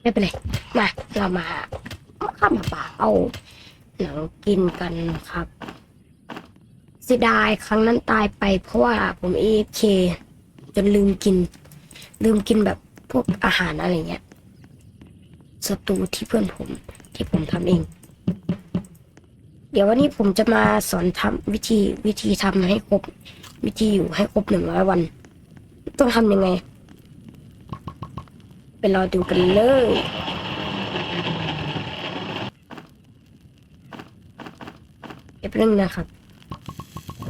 ไม่เป็นไร มา เรามาข้ามาป่าเอาหนังกินกันครับเสียดายครั้งนั้นตายไปเพราะว่าผมเอฟเคจนลืมกิน ลืมกินแบบพวกอาหารอะไรเงี้ยสตูที่เพื่อนผม ที่ผมทำเอง เดี๋ยววันนี้ผมจะมาสอนทำวิธีวิธีทำให้ครบ วิธีอยู่ให้ครบหนึ่งร้อยวัน ต้องทำยังไงไปรอดูกันเลยเก็บเรื่องนะครับ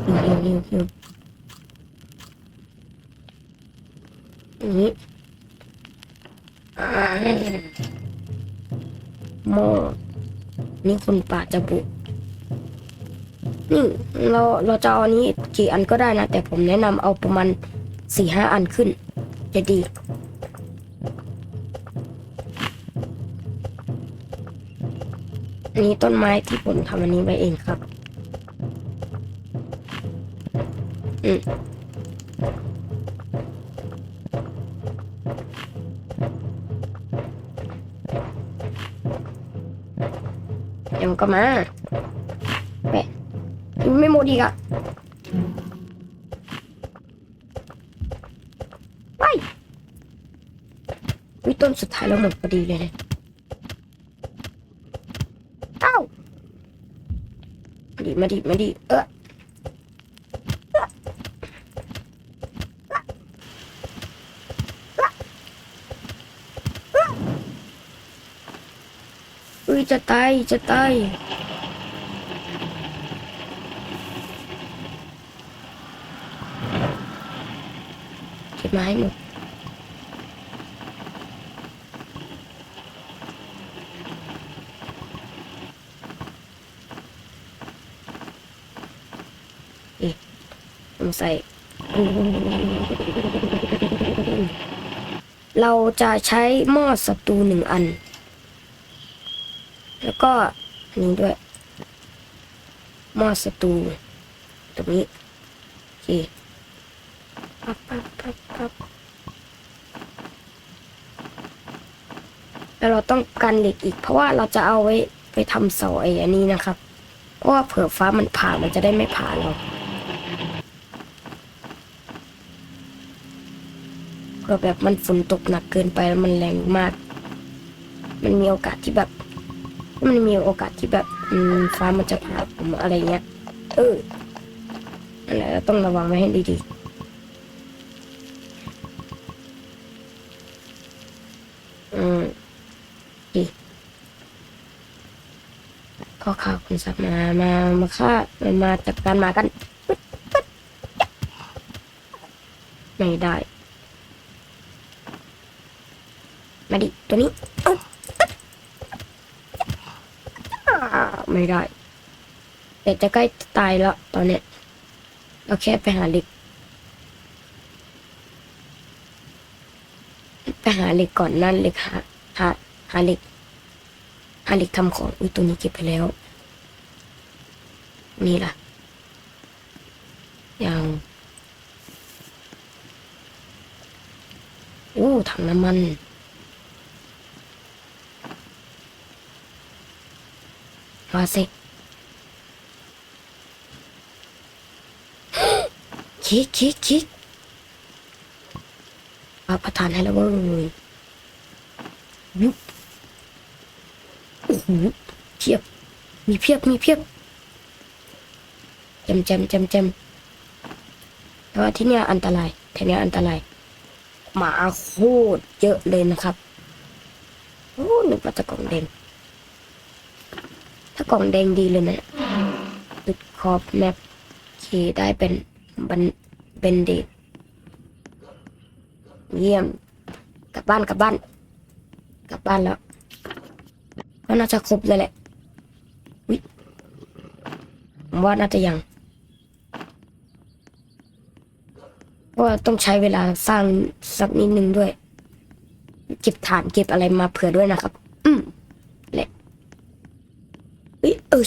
หิวหิวหิวหิวอยู่นี้หม้อนี่คนป่าจะบุนี่เราเราจะเอาอันนี้กี่อันก็ได้นะ แต่ผมแนะนำเอาประมาณ สี่ห้าอันขึ้น จะดี อันนี้ต้นไม้ที่ผมทำอันนี้ไว้เองครับ อืมเดี๋ยวมันก็มาแปะไม่หมดอีกอะไปวิ ต้นสุดท้ายแล้วหมดพอดีเลยเนี่ยเอ้ามาดิมาดิมาดิเอออุ้ยจะตายจะตายเก็บมาให้หมด ผมใส่ เราจะใช้หม้อสตูหนึ่งอัน แล้วก็นนี้ด้วยหม้อสตูตรงนี้โอเคปั๊บปั๊บปั๊บปั๊บแล้วเราต้องกันเหล็กอีก เพราะว่าเราจะเอาไว้ไปทำเสาไอ้อันนี้นะครับ เพราะว่าเผื่อฟ้ามันผ่ามันจะได้ไม่ผ่าเรา เผื่ อแบบมันฝนตกหนักเกินไปแล้วมันแรงมาก มันมีโอกาสที่แบบ มันมีโอกาสที่แบบฟ้ามันจะผ่าผมอะไรเงี้ย เออนั่นแหละต้องระวังไว้ให้ดีๆอืมดีก็ข่าวคุณสัตว์มา มา มาฆ่ามันมาจัดการมากัน ไม่ได้ มาดิ ตัวนี้เอ้ไม่ได้แต่จะใกล้ตายแล้วตอนเนี้ยเราแค่ไปหาเหล็ก ไปหาเหล็กก่อนนั่นเหล็กหาหาหาเหล็กหาเหล็กทำของอุ้ยตัวนี้เก็บไปแล้ว นี่ล่ะยังโอ้ถังน้ำมัน มาสิ คิกคิกคิกเอาประทานให้แล้วเว้ยยุบโอ้โหเพียบ มีเพียบ มีเพียบเจมเจมเจมเจมแต่ว่าที่เนี้ยอันตรายที่เนี้ยอันตราย หมาโคตรเยอะเลยนะครับ โอ้หนึกว่าจะกล่องแดง ถ้ากล่องแดงดีเลยนะติดขอบแมปเคได้เป็นบันเป็นเดทเยี่ยม กลับบ้านกลับบ้าน กลับบ้านแล้วก็น่าจะครบเลยแหละวิผมว่าน่าจะยังเพราะต้องใช้เวลาสร้างสักนิดนึงด้วย เก็บฐานเก็บอะไรมาเผื่อด้วยนะครับ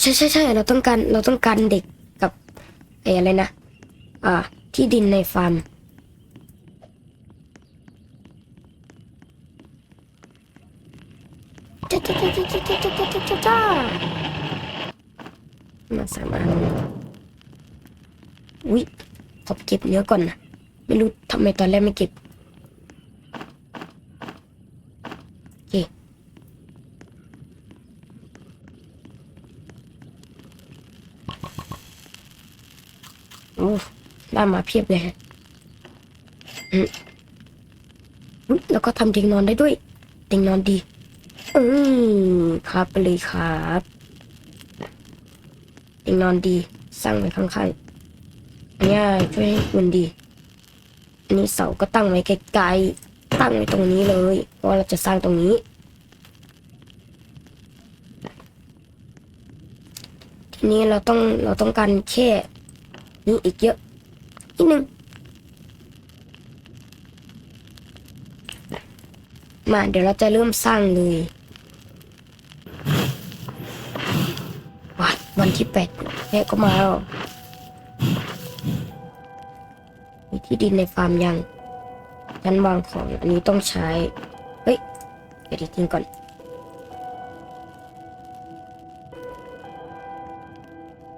ใช่ใช่ใช่เราต้องการเราต้องการเด็กกับไอ้อะไรนะอ่า ที่ดินในฟาร์มจ้าจ้าจ้าจ้าจ้าจ้าจ้ามาสามารถอุ้ยขอบเก็บเนื้อก่อนนะไม่รู้ทำไมตอนแรกไม่เก็บ ได้มาเพียบเลยฮะแล้วก็ทำเตียงนอนได้ด้วยเตียงนอนดี อืมครับไปเลยครับเตียงนอนดี สร้างไว้ข้างๆเนี้ยช่วยให้คุณดีอันนี้เสาก็ตั้งไว้ไกลๆตั้งไว้ตรงนี้เลยเพราะเราจะสร้างตรงนี้ ทีนี้เราต้องเราต้องการแค่นี่อีกเยอะ นิดนึงมาเดี๋ยวเราจะเริ่มสร้างเลยว้าวันที่แปดแม่ก็มาแล้วมีที่ดินในฟาร์มยังชั้นวางของอันนี้ต้องใช้ เฮ้ย เดี๋ยวทิ้งก่อน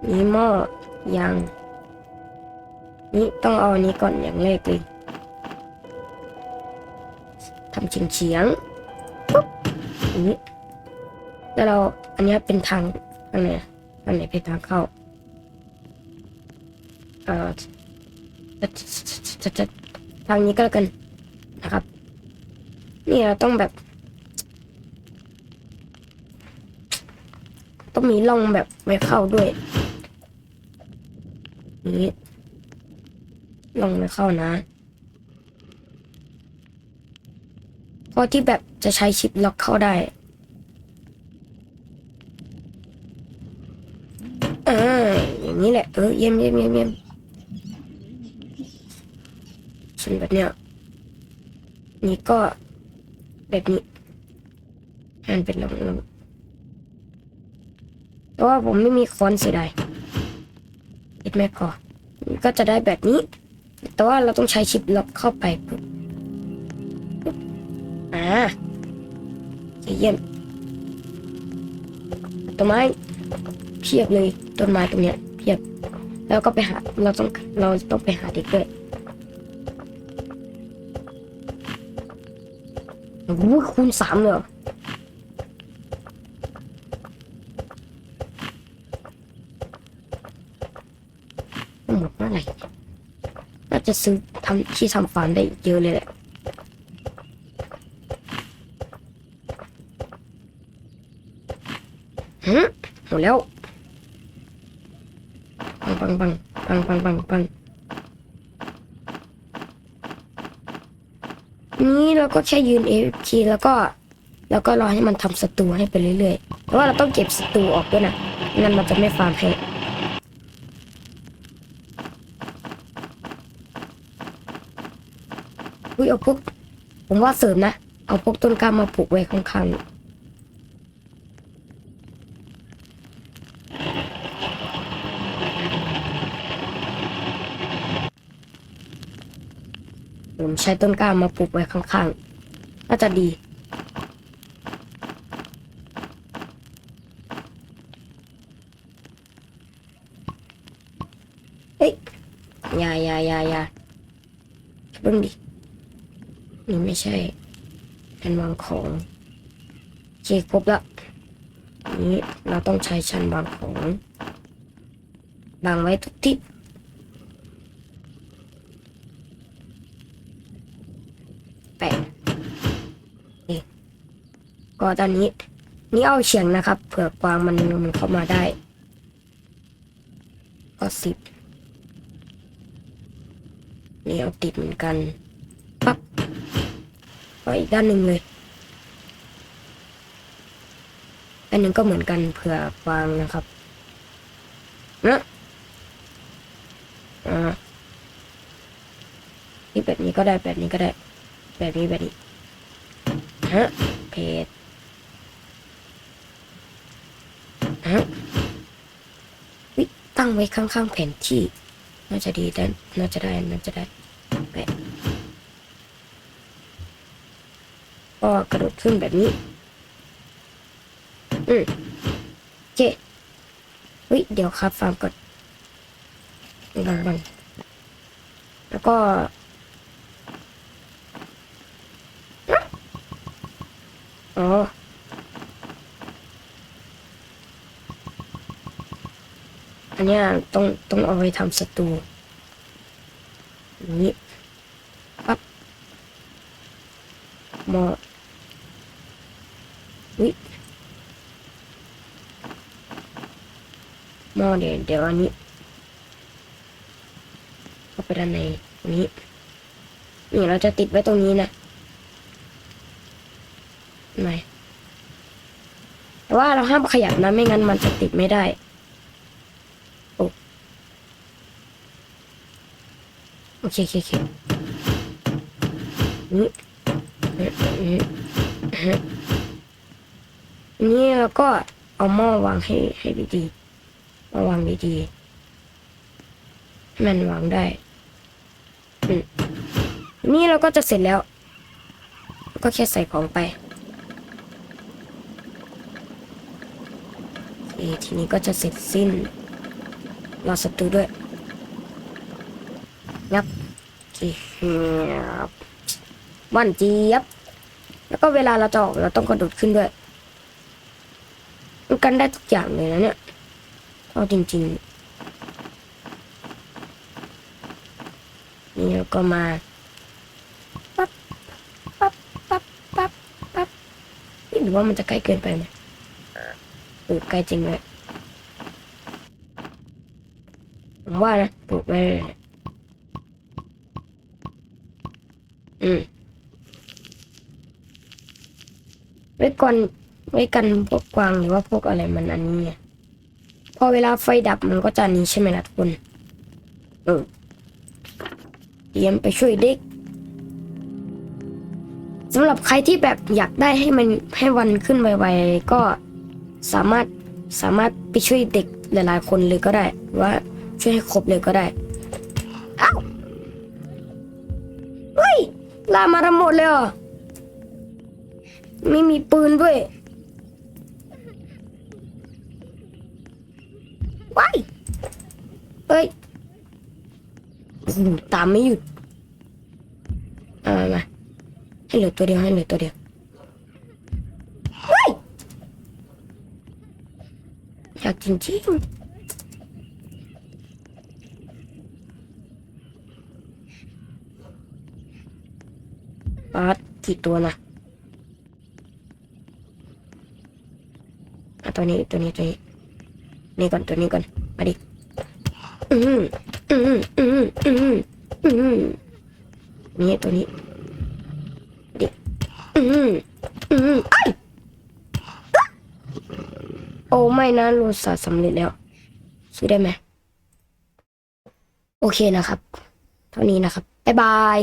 นี่หม้อยัง นี่ต้องเอาอันนี้ก่อนอย่างแรกเลยทำเฉียงเฉียงปุ๊บอย่างนี้แล้วเราอันนี้เป็นทางอันไหนอันไหนเป็นทางเข้าเอ่อจะจะจะทางนี้ก็แล้วกันนะครับ นี่เราต้องแบบ ต้องมีร่องแบบไว้เข้าด้วยนี้ ร่องไว้เข้านะเพราะที่แบบจะใช้ชิปล็อกเข้าได้ เออ อย่างนี้แหละ เออ เยี่ยมเยี่ยมเยี่ยมเยี่ยมส่วนแบบเนี้ย นี่ก็แบบนี้อันเป็นลงลงแต่ว่าผมไม่มีค้อนเสียดายคิดไม่พอก็จะได้แบบนี้ แต่ว่าเราต้องใช้ชิปล็อกเข้าไปปุ๊บอ่าเยี่ยมต้นไม้เพียบเลยต้นไม้ตรงเนี้ยเพียบ แล้วก็ไปหาเราต้องเราต้องไปหาเด็กด้วยโอ้คูณสามเลยเหรอหมดเมื่อไหร่น่า จะซื้อทำที่ทำฟาร์มได้เยอะเลยแหละฮะหมดแล้ว ปังปังปังปังปังปังปังนี่เราก็แค่ยืน AFK แล้วก็ แล้วก็รอให้มันทำศัตรูให้ไปเรื่อยๆแต่ว่าเราต้องเก็บศัตรูออกด้วยนะไม่งั้นมันจะไม่ฟาร์มให้ อุ้ยเอาพวกผมว่าเสริมนะ เอาพวกต้นกล้ามาปลูกไว้ข้างๆผมใช้ต้นกล้ามาปลูกไว้ข้างๆ น่าจะดี เฮ้ยยายายายาเบิ่งดิ นี่ไม่ใช่เป็นวางของโอเคครบแล้วนี้เราต้องใช้ชั้นวางของวางไว้ทุกทิศแปะก็ตอนนี้ นี่เอาเฉียงนะครับเผื่อกวางมันมันเข้ามาได้ ก็สิบนี่เอาติดเหมือนกัน ก็อีกด้านหนึ่งเลยอันหนึ่งก็เหมือนกันเผื่อวางนะครับนะอ่านี่แบบนี้ก็ได้แบบนี้ก็ได้ แบบนี้แบบนี้ฮะเพจฮะวิตั้งไว้ข้างๆแผนที่ น่าจะดีได้น่าจะได้น่าจะได้แปะก็ก ระโดดขึ้นแบบนี้ อืมโอเคเฮ้ย เดี๋ยวครับฟาร์มก่อนบังบังแล้วก็อ๋ออันเนี้ยต้องต้องเอาไว้ทำสตูนี้ปั๊บมอ วิมอเดี๋ยวเดี๋ยวอันนี้เข้าไปด้านในตรงนี้นี่เราจะติดไว้ตรงนี้นะไหนแต่ว่าเราห้ามขยับนะไม่งั้นมันจะติดไม่ได้โอโอเคโอเคโอเคนี่ นี่แล้วก็เอาหม้อวางให้ให้ดีๆมาวางดีๆมันวางได้อืมนี่เราก็จะเสร็จแล้ว ก็แค่ใส่ของไปโอทีนี้ก็จะเสร็จสิ้นรอศัตรูด้วยยับจีบวันเจี๊ยบแล้วก็เวลาเราจะออกเราต้องกระโดดขึ้นด้วย มันกันได้ทุกอย่างเลยนะเนี่ยเอาจริง ๆ นี่แล้วก็มาปั๊บปั๊บปั๊บปั๊บปั๊บนี่หรือว่ามันจะใกล้เกินไปไหมเออใกล้จริงเลยผมว่านะปลูกไว้เลยเนี่ยอืมไว้ก่อน ไว้กันพวกกวางหรือว่าพวกอะไรมันอันนี้พอเวลาไฟดับมันก็จะนี้ใช่ไหมล่ะทุกคนเออเตรียมไปช่วยเด็กสำหรับใครที่แบบอยากได้ให้มันให้วันขึ้นไวๆก็สามารถสามารถไปช่วยเด็กหลายๆคนเลยก็ได้ ว่าช่วยให้ครบเลยก็ได้เอ้าเฮ้ยลามาทั้งหมดเลยเหรอไม่มีปืนด้วย ว้ายเฮ้ยตามไม่หยุดเอามามาให้เหลือตัวเดียวให้เหลือตัวเดียวเฮ้ยอยากจริงๆปาร์ตกี่ตัวนะเอตัวนี้ตัวนี้ตัวนี้ นี่ก่อนตัวนี้ก่อน มาดิ อืมอืมอืมอืมอืมนี่ตัวนี้ ดิ อืมอืมไอโอ้ไม่นะโลซาสำเร็จแล้ว ซื้อได้ไหม โอเคนะครับ เท่านี้นะครับ บ๊ายบาย